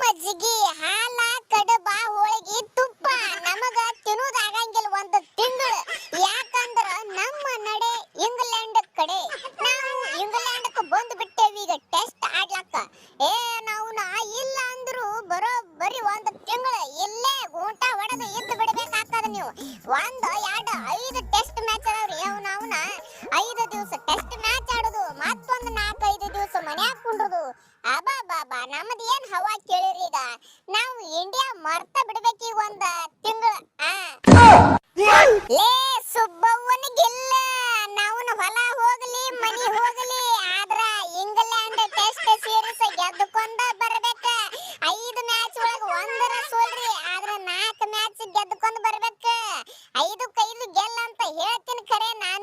ಮಜ್ಜಿಗೆ, ಹಾಲ, ಕಡಬ, ಹೋಳಿಗೆ, ತುಪ್ಪ. ನಮಗ ತಿನ್ನೋದ್ ಆಗಂಗಿಲ್ಲ ಒಂದು ತಿಂಗಳು. ಯಾಕಂದ್ರ ನಮ್ಮ ನಡೆ ಇಂಗ್ಲೆಂಡ್ ಕಡೆ. ನಾವು ಇಂಗ್ಲೆಂಡ್ ಬಂದು ಬಿಟ್ಟೇವಿ ಈಗ ಟೆಸ್ಟ್ ಆಡ್ಲಕ್ಕ ಏ, ನಾವು ನಾ ಇಲ್ಲ ಅಂದ್ರು ಬರೋಬ್ಬರಿ ಒಂದು ತಿಂಗಳು ಇಲ್ಲೇ ಊಟ ಹೊಡೆದು ಇದ್ದು ಬಿಡ್ಬೇಕಾಗ್ತದ ನೀವು. ಒಂದು, ಎರಡು, ಐದು ಟೆಸ್ಟ್ ಕುಂಡ್ರುದು ಅಬಾ ಬಾಬಾ ನಮ್ದು ಏನ್ ಹವಾ ಕೇಳಿರಿ ಈಗ? ನಾವು ಇಂಡಿಯಾ ಮರ್ತ ಬಿಡ್ಬೇಕು ಈಗ ಒಂದ ತಿಂಗಳ. ಲೇ ಸುಬ್ಬವ್ವನಿಗಿಲ್ಲ ನಾವನ ಹೊಲ ಹೋಗ್ಲಿ, ಮನಿ ಹೋಗ್ಲಿ, ಆದ್ರ ಇಂಗ್ಲೆಂಡ್ ಟೆಸ್ಟ್ ಸೀರೀಸ್ ಗೆದ್ದುಕೊಂಡ ಬರ್ಬೇಕ. ಐದು ಮ್ಯಾಚ್ ಒಳಗ ಒಂದರ ಸೋಲ್ರಿ, ಆದ್ರ ನಾಲ್ಕು ಮ್ಯಾಚ್ ಗೆದ್ದುಕೊಂಡ್ ಬರ್ಬೇಕ. ಐದಕ್ಕೈದು ಗೆಲ್ಲ ಅಂತ ಹೇಳ್ತೀನಿ ಖರೆ ನಾನು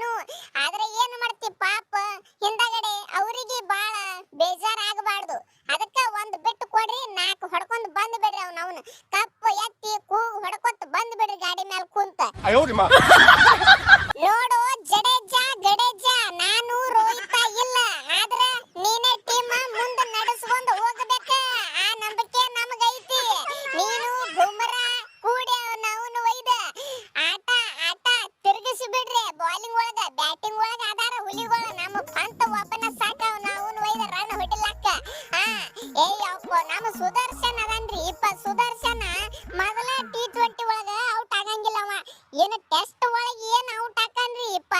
ಮಾಡಬಾರ್ದು. ಅದಕ್ಕ ಒಂದು ಬಿಟ್ಟು ಕೊಡ್ರಿ ನಾಲ್ಕು ಹೊಡ್ಕೊಂಡು ಬಂದ್ ಬಿಡ್ರಿ ಅವ್ನ ಅವನು. ಕಪ್ಪು ಎತ್ತಿ ಕೂ ಹೊಡ್ಕೊತ ಬಂದು ಬಿಡ್ರಿ ಗಾಡಿ ಮೇಲೆ ಕುಂತ. ನೋಡು ಜಡೇಜ ಗಡೇಜ ನಾನು ರೋಹಿತ ಇಲ್ಲ. ಆದ್ರೆ ನೀನೇ ಟೀಮ್ ಮುಂದೆ ನಡೆಸ್ಕೊಂಡು ಹೋಗಬೇಕು. ಆ ನಂಬಿಕೆ ನಮಗೈತಿ. ನೀನು ಗುಮರ ಕೂಡಿ ಅವನ ಅವನು ಒಯ್ದ. ಆಟ ಆಟ ತಿರುಗಿಸಿ ಬಿಡ್ರಿ. ಬೌಲಿಂಗ್ ಒಳಗ ಬ್ಯಾಟಿಂಗ್ ಒಳಗ ಸುದರ್ಶನ್ ಅದನ್ರಿ. ಇಪ್ಪ ಸುದರ್ಶನ ಮೊದಲ ಟಿ ಟ್ವೆಂಟಿ ಒಳಗ ಔಟ್ ಆಗಂಗಿಲ್ಲ ಅವ. ಏನು ಟೆಸ್ಟ್ ಒಳಗೆ ಏನ್ ಔಟ್ ಹಾಕನ್ರಿ ಇಪ್ಪ?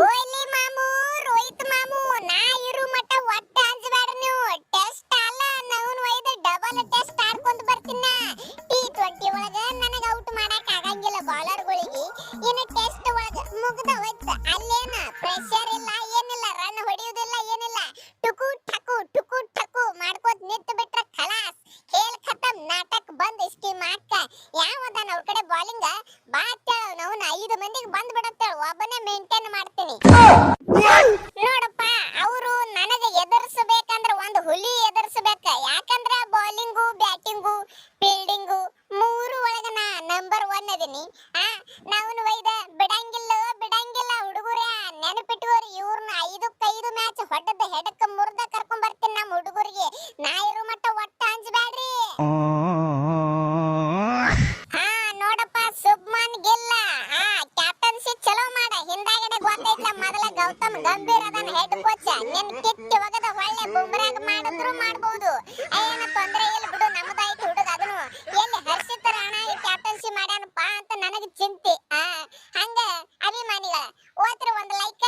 ಕೊಹ್ಲಿ ಮಾಮು ರೋಹಿತ್ ಮಾಮು ನಾ ಇರು ಮಟ್ಟ ಒಟ್ಟ ಅಂಜಬೇಡ ನೀವು. ಟೆಸ್ಟ್ ಅಲ್ಲ ನವನ್ ಒಯ್ದ ಡಬಲ್ ಟೆಸ್ಟ್ ಆಡ್ಕೊಂಡ್ ಬರ್ತೀನ. ಟಿ ಟ್ವೆಂಟಿ ಒಳಗ ನನಗ ಔಟ್ ಮಾಡಕ್ ಆಗಂಗಿಲ್ಲ ಬಾಲರ್ಗಳಿಗೆ ಇನ್ನು ಇಷ್ಟಿ ಮಾಕ್ಕ ಯಾವದ ಅವ್ರ ಕಡೆ ಬಾಲಿಂಗ್ ಬಾ ಅಂತೇಳ ಅವನ ಐದು ಮಂದಿಗೆ ಬಂದ್ ಬಿಡತ್ತಾಳ ಒಬ್ಬನೇ ಮೇಂಟೈನ್ ಮಾಡ್ತೀನಿ. ನೋಡಪ್ಪ, ಅವರು ನನಗೆ ಎದುರಿಸಬೇಕಂದ್ರೆ ಒಂದು ಹುಲಿ ಎದುರಿಸಬೇಕ. ಯಾಕಂದ್ರ ಬೌಲಿಂಗು ಬ್ಯಾಟಿಂಗು ಫೀಲ್ಡಿಂಗು ಮೂರು ಒಳಗ ನಾ ನಂಬರ್ ಒನ್ ಅದೀನಿ. ಆ ನಾವು ಒಯ್ದ, ಬಿಡಂಗಿಲ್ಲ ಬಿಡಂಗಿಲ್ಲ, ಹುಡುಗುರ ನೆನಪಿಟ್ಟವರ್ ಇವ್ರನ್ನ ಐದಕ್ಕೈದು ಮ್ಯಾಚ್ ಹೊಡೆದ ಹೆಡಕ ಮುರ್ದ ಕರ್ಕೊಂಡ್ ಬರ್ತೀನಿ ನಮ್ಮ ಹುಡುಗರಿಗೆ. ನಾ ಹಿಂದಾಗಡೆ ಗೊತ್ತೈತ್ಲ ಮೊದಲ ಗೌತಮ್ ಗಂಭೀರ್ ಅದನ್ನ ಹೆಡ್ ಕೋಚ್ ನಿನ್ ಕಿತ್ತಿ ಒಗದ ಒಳ್ಳೆ ಬುಮ್ರಾಗ್ ಮಾಡಿದ್ರು ಮಾಡಬಹುದು ಏನ ತೊಂದ್ರೆ ಇಲ್ಲ ಬಿಡು ನಮ್ದಾಯ್ತು ಹುಡುಗ ಅದನ್ನು. ಎಲ್ಲಿ ಹರ್ಷಿತ್ ರಾಣಾ ಕ್ಯಾಪ್ಟನ್ಸಿ ಮಾಡ್ಯಾನಪ್ಪ ಅಂತ ನನಗೆ ಚಿಂತೆ. ಹಂಗ ಅಭಿಮಾನಿಗಳ ಓತ್ರ ಒಂದು ಲೈಕ್